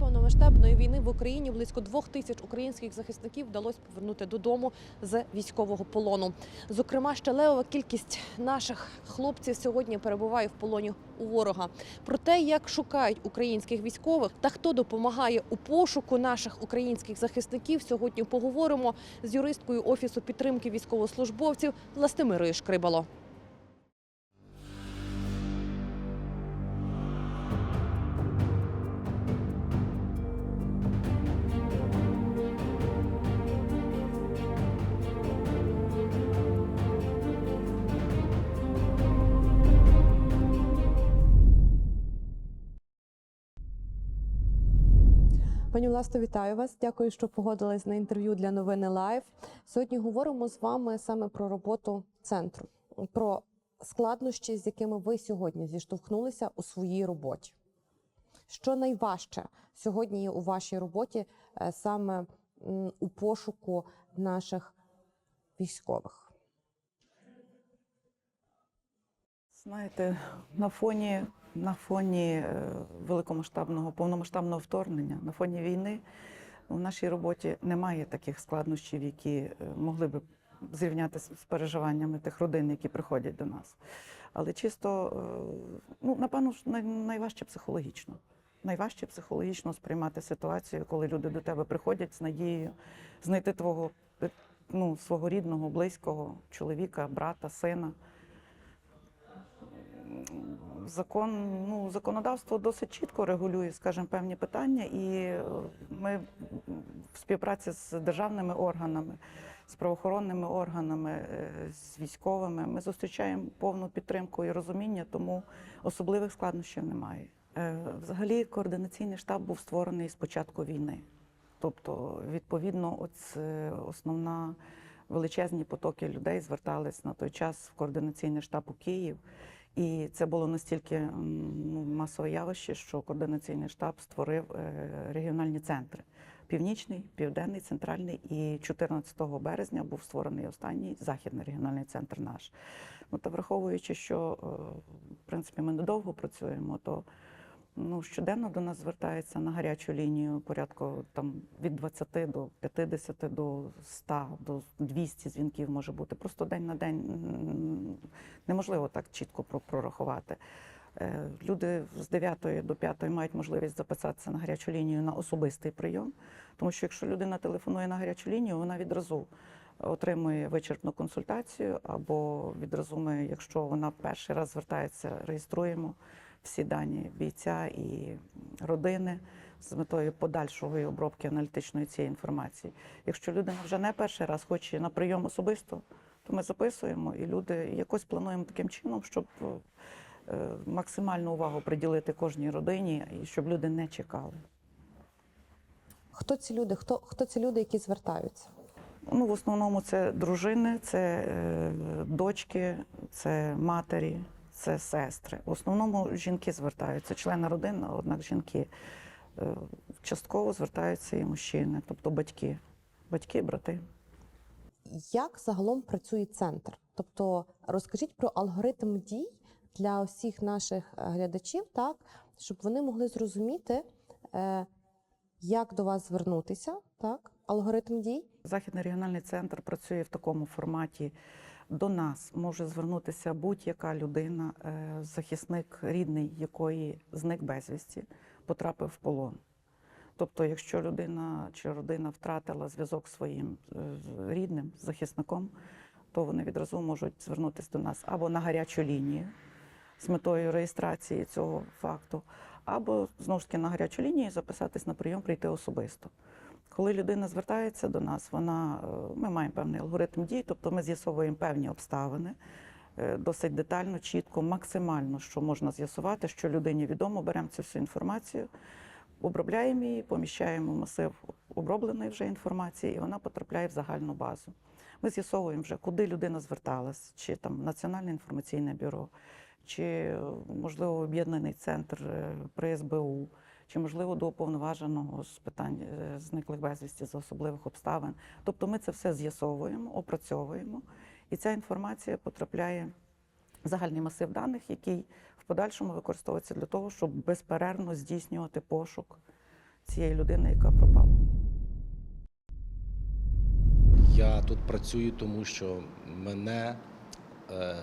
повномасштабної війни в Україні близько двох тисяч українських захисників вдалося повернути додому з військового полону. Зокрема, ще кількість наших хлопців сьогодні перебуває в полоні у ворога. Про те, як шукають українських військових та хто допомагає у пошуку наших українських захисників, сьогодні поговоримо з юристкою офісу підтримки військовослужбовців Властимирою Шкрибало. Пані Власто, вітаю вас. Дякую, що погодились на інтерв'ю для новини Лайв. Сьогодні говоримо з вами саме про роботу центру, про складнощі, з якими ви сьогодні зіштовхнулися у своїй роботі. Що найважче сьогодні є у вашій роботі е, саме у пошуку наших військових? Знаєте, на фоні, на фоні е, великомасштабного повномасштабного вторгнення, на фоні війни у нашій роботі немає таких складнощів, які е, могли би зрівнятися з переживаннями тих родин, які приходять до нас. Але чисто, е, ну напевно, найважче психологічно. Найважче психологічно сприймати ситуацію, коли люди до тебе приходять з надією знайти твого ну, свого рідного, близького чоловіка, брата, сина закон, ну, законодавство досить чітко регулює, скажімо, певні питання, і е, ми в співпраці з державними органами, з правоохоронними органами, е, з військовими, ми зустрічаємо повну підтримку і розуміння, тому особливих складнощів немає. Е, Взагалі, координаційний штаб був створений з початку війни. Тобто, відповідно, от основна величезні потоки людей звертались на той час в координаційний штаб у Київ. І це було настільки масове явище, що координаційний штаб створив е, регіональні центри: північний, південний, центральний. І 14 березня був створений останній західний регіональний центр наш. Ну та враховуючи, що е, в принципі ми недовго працюємо, то ну, щоденно до нас звертається на гарячу лінію порядку там від 20 до 50 до 100, до 200 дзвінків може бути. Просто день на день неможливо так чітко про- прорахувати. Е, Люди з 9 до 5 мають можливість записатися на гарячу лінію на особистий прийом, тому що якщо людина телефонує на гарячу лінію, вона відразу отримує вичерпну консультацію, або відразу ми, якщо вона перший раз звертається, реєструємо всі дані бійця і родини з метою подальшої обробки аналітичної цієї інформації. Якщо людина вже не перший раз хоче на прийом особисто, то ми записуємо і люди якось плануємо таким чином, щоб е, максимальну увагу приділити кожній родині і щоб люди не чекали. Хто ці люди? Хто, хто ці люди, які звертаються? Ну, в основному це дружини, це е, дочки, це матері, це сестри. В основному жінки звертаються, члени родини, однак жінки. Е, частково звертаються і мужчини, тобто батьки, батьки, брати. Як загалом працює центр? Тобто розкажіть про алгоритм дій для усіх наших е, глядачів, так щоб вони могли зрозуміти, е, як до вас звернутися, так, алгоритм дій. Західний регіональний центр працює в такому форматі. До нас може звернутися будь-яка людина, е, захисник рідний, якої зник безвісті, потрапив в полон. Тобто, якщо людина чи родина втратила зв'язок своїм е, рідним захисником, то вони відразу можуть звернутися до нас або на гарячу лінію з метою реєстрації цього факту, або знову ж таки на гарячу лінію записатись на прийом, прийти особисто. Коли людина звертається до нас, вона, е, ми маємо певний алгоритм дій, тобто ми з'ясовуємо певні обставини е, досить детально, чітко, максимально, що можна з'ясувати, що людині відомо, беремо цю всю інформацію, обробляємо її, поміщаємо масив обробленої вже інформації, і вона потрапляє в загальну базу. Ми з'ясовуємо вже, куди людина зверталась, чи там Національне інформаційне бюро, чи е, можливо об'єднаний центр при СБУ, чи можливо до уповноваженого з питань е, зниклих безвісті за особливих обставин. Тобто ми це все з'ясовуємо, опрацьовуємо, і ця інформація потрапляє в загальний масив даних, який в подальшому використовується для того, щоб безперервно здійснювати пошук цієї людини, яка пропала. Я тут працюю, тому що мене е,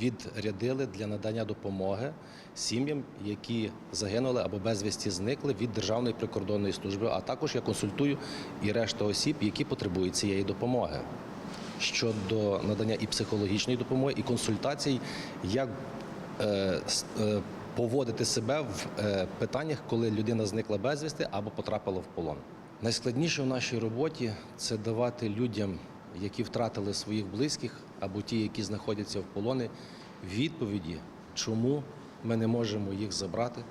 відрядили для надання допомоги сім'ям, які загинули або безвісті зникли від Державної прикордонної служби. А також я консультую і решта осіб, які потребують цієї допомоги щодо надання і психологічної допомоги, і консультацій, як е, е, поводити себе в е, питаннях, коли людина зникла безвісти або потрапила в полон. Найскладніше в нашій роботі це давати людям, які втратили своїх близьких, або ті, які знаходяться в полоні, відповіді, чому ми не можемо їх забрати,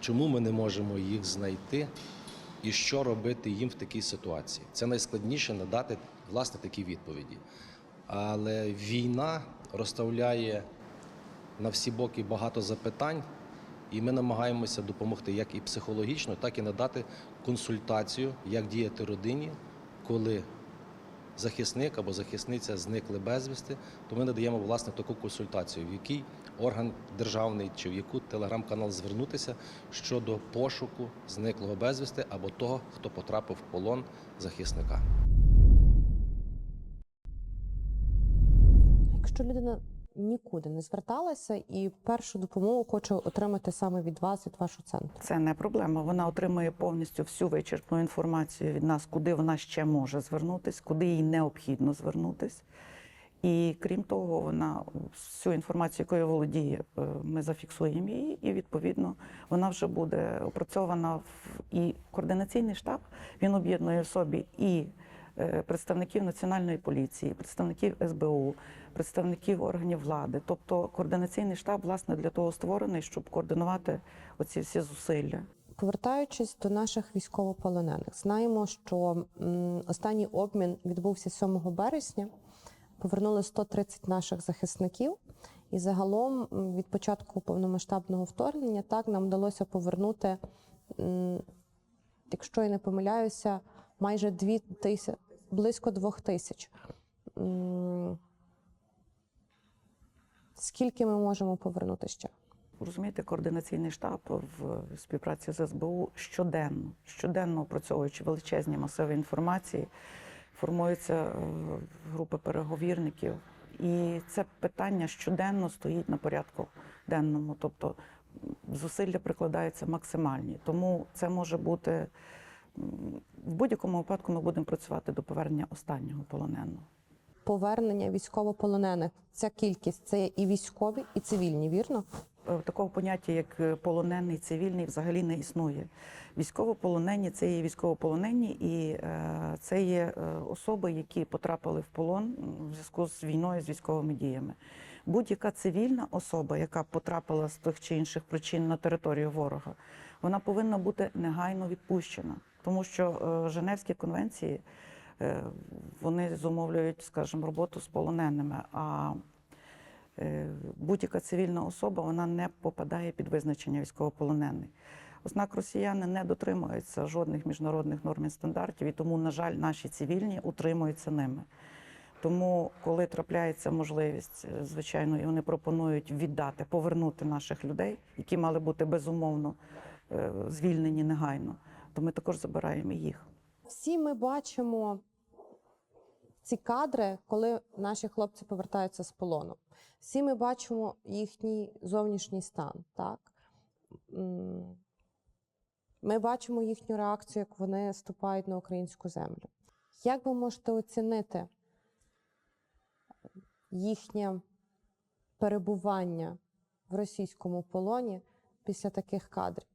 чому ми не можемо їх знайти, і що робити їм в такій ситуації. Це найскладніше надати власне такі відповіді. Але війна розставляє на всі боки багато запитань, і ми намагаємося допомогти як і психологічно, так і надати консультацію, як діяти родині, коли захисник або захисниця зникли безвісти, то ми надаємо власне таку консультацію, в який орган державний чи в яку телеграм-канал звернутися щодо пошуку зниклого безвісти або того, хто потрапив в полон захисника. Якщо людина нікуди не зверталася і першу допомогу хоче отримати саме від вас, від вашого центру. Це не проблема. Вона отримує повністю всю вичерпну інформацію від нас, куди вона ще може звернутись, куди їй необхідно звернутись. І крім того, вона всю інформацію, якою володіє, е, ми зафіксуємо її, і відповідно вона вже буде опрацьована в і координаційний штаб. Він об'єднує в собі і представників національної поліції, представників СБУ, представників органів влади. Тобто координаційний штаб власне для того створений, щоб координувати оці всі зусилля. Повертаючись до наших військовополонених, знаємо, що останній обмін відбувся 7 березня. Повернули 130 наших захисників, і загалом від початку повномасштабного вторгнення так нам вдалося повернути, якщо я не помиляюся, майже 2 тисячі, близько 2 тисяч. Скільки ми можемо повернути ще? Розумієте, координаційний штаб в співпраці з СБУ щоденно, щоденно опрацьовуючи величезні масиви інформації, формуються е, групи переговірників. І це питання щоденно стоїть на порядку денному. Тобто зусилля прикладаються максимальні. Тому це може бути в будь-якому випадку ми будемо працювати до повернення останнього полоненого. Повернення військовополонених. Ця кількість це є і військові, і цивільні, вірно? Е, Такого поняття, як е, полонений цивільний, взагалі не існує. Військовополонені це є військовополонені, і е, це є особи, які потрапили в полон в зв'язку з війною, з військовими діями. Будь-яка цивільна особа, яка потрапила з тих чи інших причин на територію ворога, вона повинна бути негайно відпущена, тому що е, Женевські конвенції е, вони зумовлюють, скажімо, роботу з полоненими. А е, будь-яка цивільна особа вона не попадає під визначення військовополонений. Ознак росіяни не дотримуються жодних міжнародних норм і стандартів, і тому, на жаль, наші цивільні утримуються ними. Тому, коли трапляється можливість, звичайно, і вони пропонують віддати, повернути наших людей, які мали бути безумовно звільнені негайно, то ми також забираємо їх. Всі ми бачимо ці кадри, коли наші хлопці повертаються з полону. Всі ми бачимо їхній зовнішній стан. Так? Ми бачимо їхню реакцію, як вони ступають на українську землю. Як ви можете оцінити їхнє перебування в російському полоні після таких кадрів?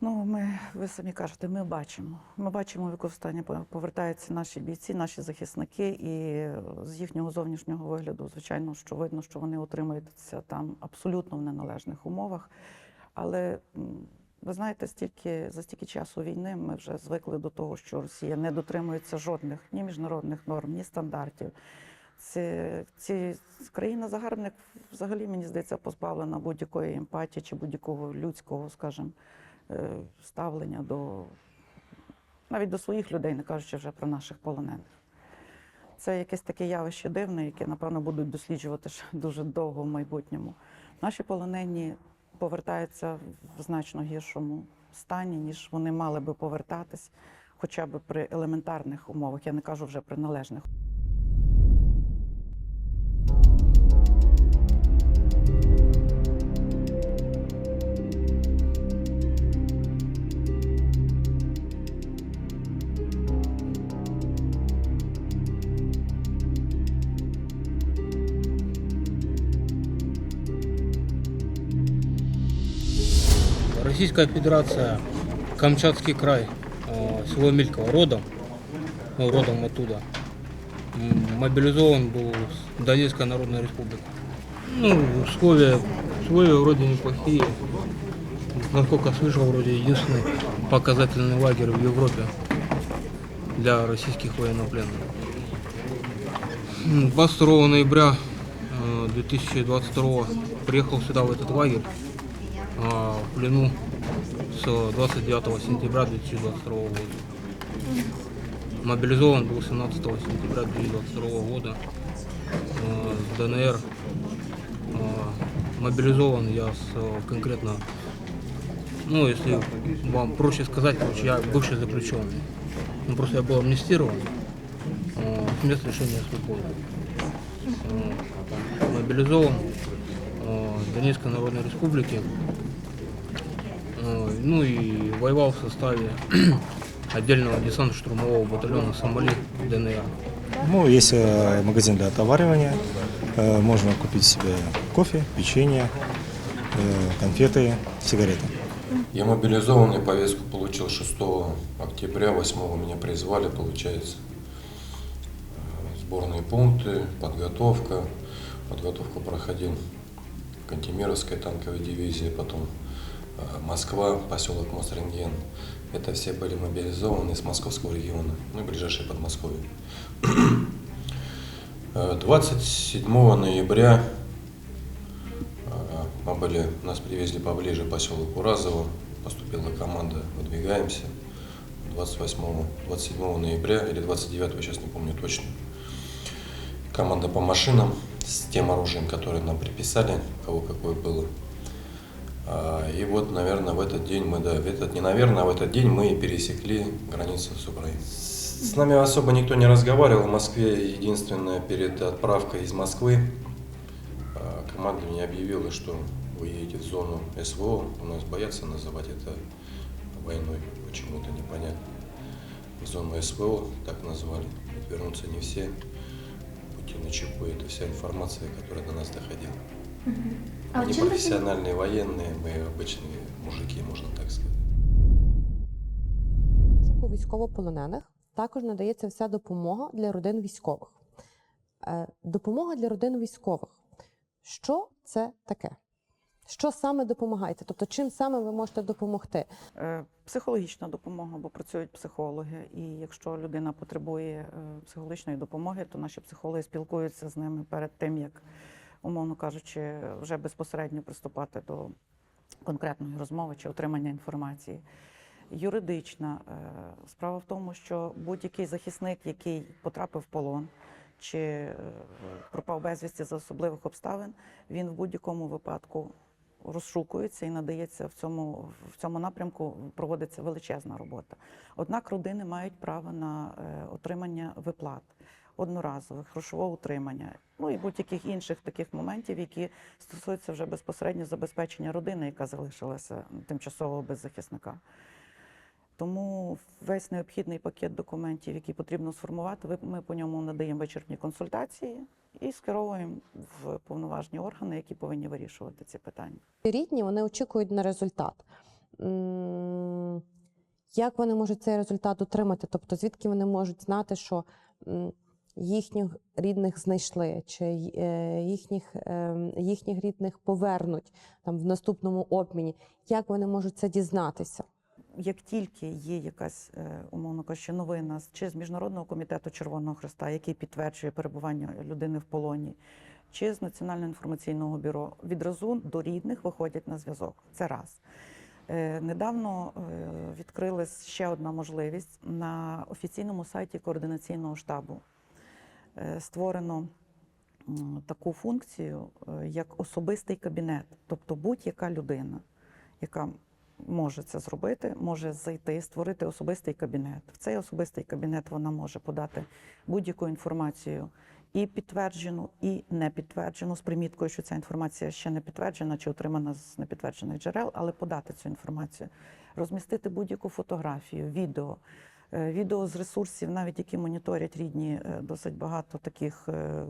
Ну, ми, ви самі кажете, ми бачимо. Ми бачимо, в яку стані повертаються наші бійці, наші захисники, і з їхнього зовнішнього вигляду, звичайно, що видно, що вони утримуються там абсолютно в неналежних умовах. Але ви знаєте, стільки за стільки часу війни ми вже звикли до того, що Росія не дотримується жодних ні міжнародних норм, ні стандартів. Ці, ці країна-загарбник взагалі, мені здається, позбавлена будь-якої емпатії чи будь-якого людського, скажімо, ставлення до навіть до своїх людей, не кажучи вже про наших полонених. Це якесь таке явище дивне, яке, напевно, будуть досліджувати ще дуже довго в майбутньому. Наші полонені повертаються в значно гіршому стані, ніж вони мали би повертатись, хоча б при елементарних умовах. Я не кажу вже при належних. Российская Федерация, Камчатский край, э, село Мельково, родом, ну, родом оттуда. Мобилизован был Донецкая Народная Республика. Ну, условия, условия вроде неплохие. Насколько слышал, вроде единственный показательный лагерь в Европе для российских военнопленных. М, 22 ноября э, 2022 приехал сюда, в этот лагерь, а, в плену с 29 сентября 2022 года. Мобилизован был 17 сентября 2022 года э, с ДНР. Э, Мобилизован я с э, конкретно, ну если вам проще сказать, короче, я бывший заключенный. Ну, просто я был амнистирован с мест лишения свободы. Мобилизован в Донецкой Народной Республике. Э, Ну и воевал в составе отдельного десантно-штурмового батальона «Сомали» ДНР. Ну, есть э, магазин для отоваривания. Э, Можно купить себе кофе, печенье, конфеты, сигареты. Я мобилизованный, повестку получил 6 октября, 8 меня призвали, получается. Сборные пункты, подготовка. Подготовку проходил в Кантемировской танковой дивизии, потом Москва, поселок Мосренген. Это все были мобилизованы из московского региона, ну и ближайшее Подмосковье. Э, 27 ноября а, Мы были, нас привезли поближе поселок Уразово, поступила команда «Выдвигаемся» 28, 27 ноября или 29, сейчас не помню точно. Команда по машинам с тем оружием, которое нам приписали, кого какое было. А, И вот, наверное, в этот день мы, да, в этот, не наверное, а в этот день мы пересекли границу с Украиной. С нами особо никто не разговаривал. В Москве единственное перед отправкой из Москвы а, команда мне объявила, что вы едете в зону СВО. У нас боятся называть это войной, почему-то непонятно. В зону СВО так назвали. Ведь Вернутся не все. Будьте начеку, это вся информация, которая до нас доходила. А мы не чем вы профессиональные военные, мы обычные мужики, можно так сказать. У військовополонених також надається вся допомога для родин військових. Е, Допомога для родин військових. Що це таке? Що саме допомагаєте? Тобто, чим саме ви можете допомогти? Е, Психологічна допомога, бо працюють психологи. І якщо людина потребує е, психологічної допомоги, то наші психологи спілкуються з ними перед тим, як, умовно кажучи, вже безпосередньо приступати до конкретної розмови чи отримання інформації. Юридична е, справа в тому, що будь-який захисник, який потрапив в полон чи е, пропав безвісті за особливих обставин, він в будь-якому випадку розшукується і надається в цьому, в цьому напрямку проводиться величезна робота. Однак родини мають право на е, отримання виплат одноразових, грошового утримання, ну і будь-яких інших таких моментів, які стосуються вже безпосередньо забезпечення родини, яка залишилася тимчасово без захисника. Тому весь необхідний пакет документів, який потрібно сформувати, ми по ньому надаємо вичерпні консультації і скеровуємо в повноважні органи, які повинні вирішувати ці питання. Рідні вони очікують на результат. Як вони можуть цей результат отримати? Тобто, звідки вони можуть знати, що їхніх рідних знайшли, чи е, їхніх, е, їхніх рідних повернуть там в наступному обміні? Як вони можуть це дізнатися? Як тільки є якась, е, умовно кажучи, новина чи з Міжнародного комітету Червоного Христа, який підтверджує перебування людини в полоні, чи з Національного інформаційного бюро, відразу до рідних виходять на зв'язок. Це раз. Е, Недавно відкрилась ще одна можливість на офіційному сайті координаційного штабу. Е, Створено таку функцію, е, як особистий кабінет. Тобто будь-яка людина, яка може це зробити, може зайти, створити особистий кабінет. В цей особистий кабінет вона може подати будь-яку інформацію. І підтверджену, і не підтверджену з приміткою, що ця інформація ще не підтверджена чи отримана з непідтверджених джерел, але подати цю інформацію, розмістити будь-яку фотографію, відео, Відео з ресурсів, навіть які моніторять рідні, е, досить багато таких е,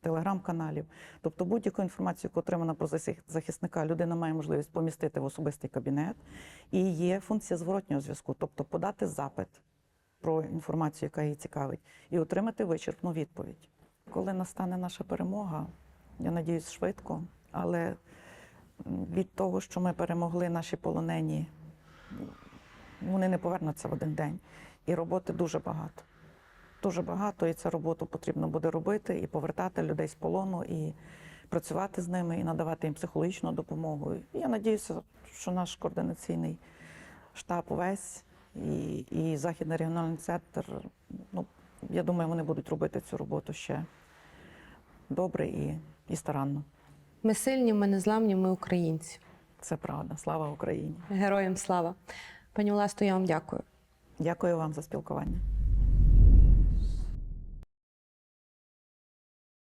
телеграм-каналів. Тобто будь-яку інформацію, яку отримана про захисника, людина має можливість помістити в особистий кабінет. І є функція зворотнього зв'язку, тобто подати запит про інформацію, яка її цікавить, і отримати вичерпну відповідь. Коли настане наша перемога, я надіюсь, швидко, але від того, що ми перемогли наші полонені, вони не повернуться в один день. І роботи дуже багато. Дуже багато, і цю роботу потрібно буде робити, і повертати людей з полону, і працювати з ними, і надавати їм психологічну допомогу. І я надіюся, що наш координаційний штаб увесь і, і Західний регіональний центр, ну, я думаю, вони будуть робити цю роботу ще добре і, і старанно. Ми сильні, ми незламні, ми українці. Це правда. Слава Україні! Героям слава. Пані Власто, я вам дякую. Дякую вам за спілкування.